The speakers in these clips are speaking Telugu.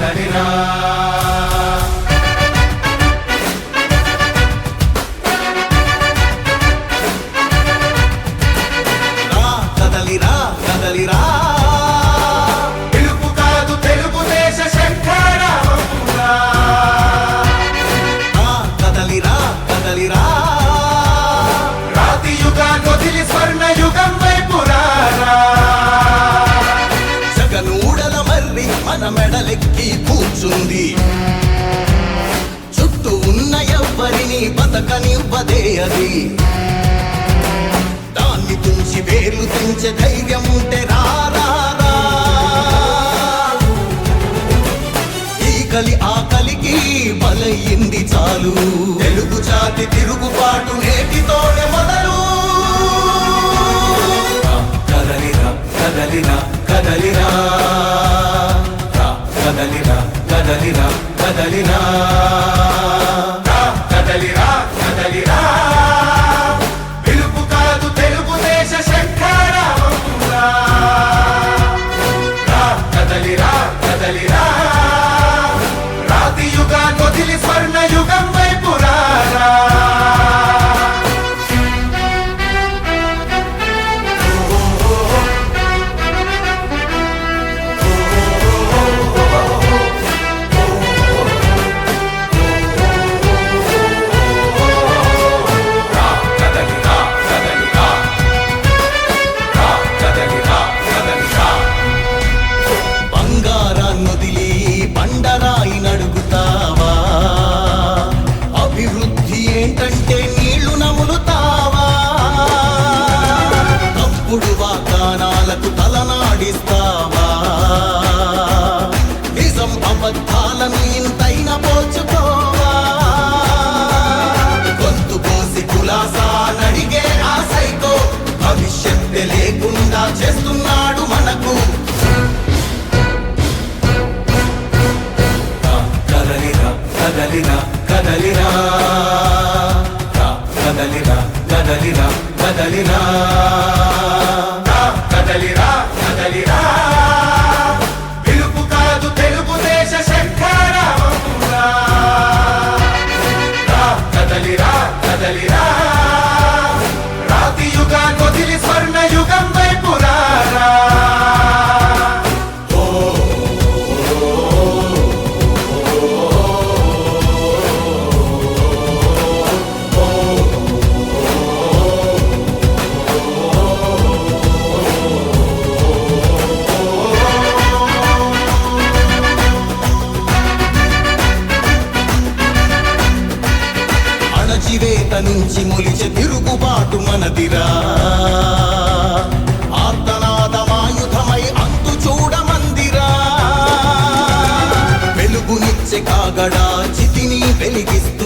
ಕದಲಿರಾ గడ్డి కూర్చుంది. చుట్టూ ఉన్న ఎవ్వరిని బతకనివ్వదే అది. దాన్ని తుంచి వేలు తుంచే ధైర్యం ఉంటే రా పగడా చితిని వెలిగిస్తా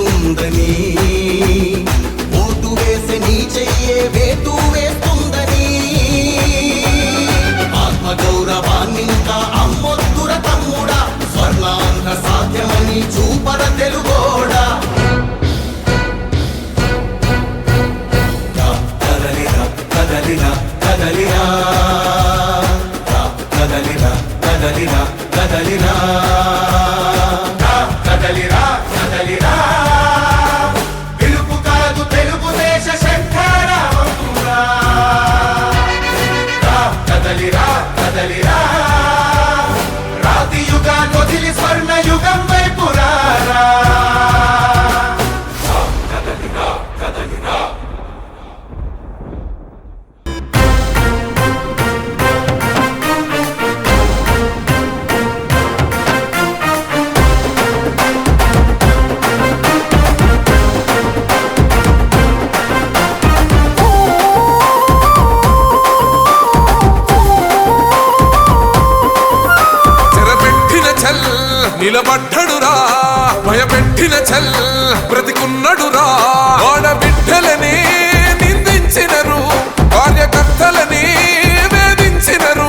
చల్ బ్రతికున్నడురా. ఆడబిడ్డలని నిందించినరు. కార్యకర్తలని వేధించినరు.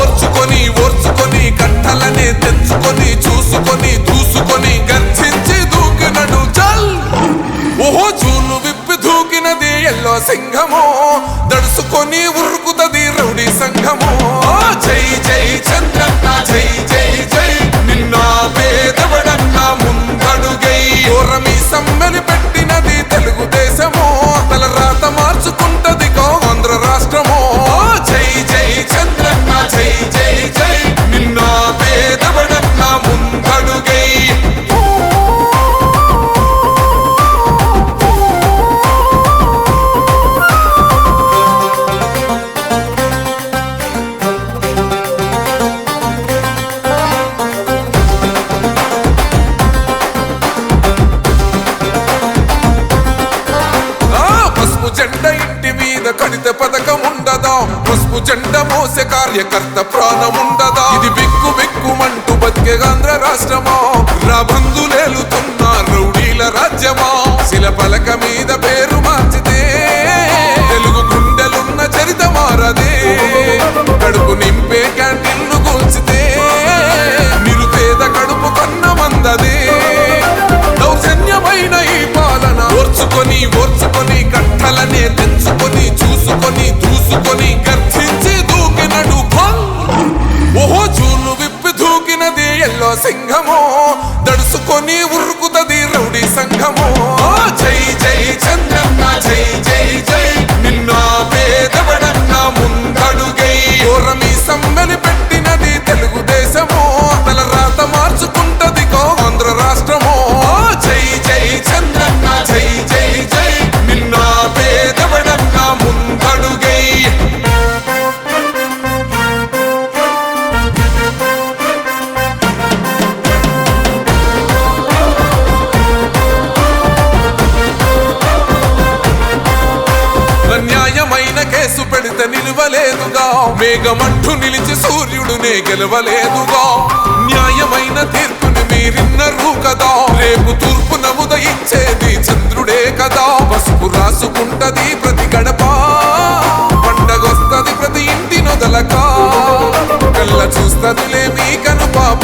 ఓర్చుకొని ఓర్చుకొని కట్టలని తెచ్చుకొని చూసుకొని దూసుకొని గర్జించి దూకినడు చల్ ఓహో జూలు విప్పి దూకినది ఎల్లో సింహమో. జెండ మోసే కార్యకర్త ప్రాణముండదా ఇది బిక్కు బిక్కుమంటూ బతికే ఆంధ్ర రాష్ట్రమా? రా బంధుల యేసు పెడితే నిలవలేదుగా. మేఘమంటూ నిలిచి సూర్యుడునే గెలవలేదుగా. న్యాయమైన తీర్పుని మీరిన్నరు కదా. రేపు తూర్పు నముదయించేది చంద్రుడే కదా. పసుపు రాసుకుంటది ప్రతి గడప. పండగొస్తది ప్రతి ఇంటి నొదలక. కళ్ళ చూస్తదిలే మీ కనుపాప.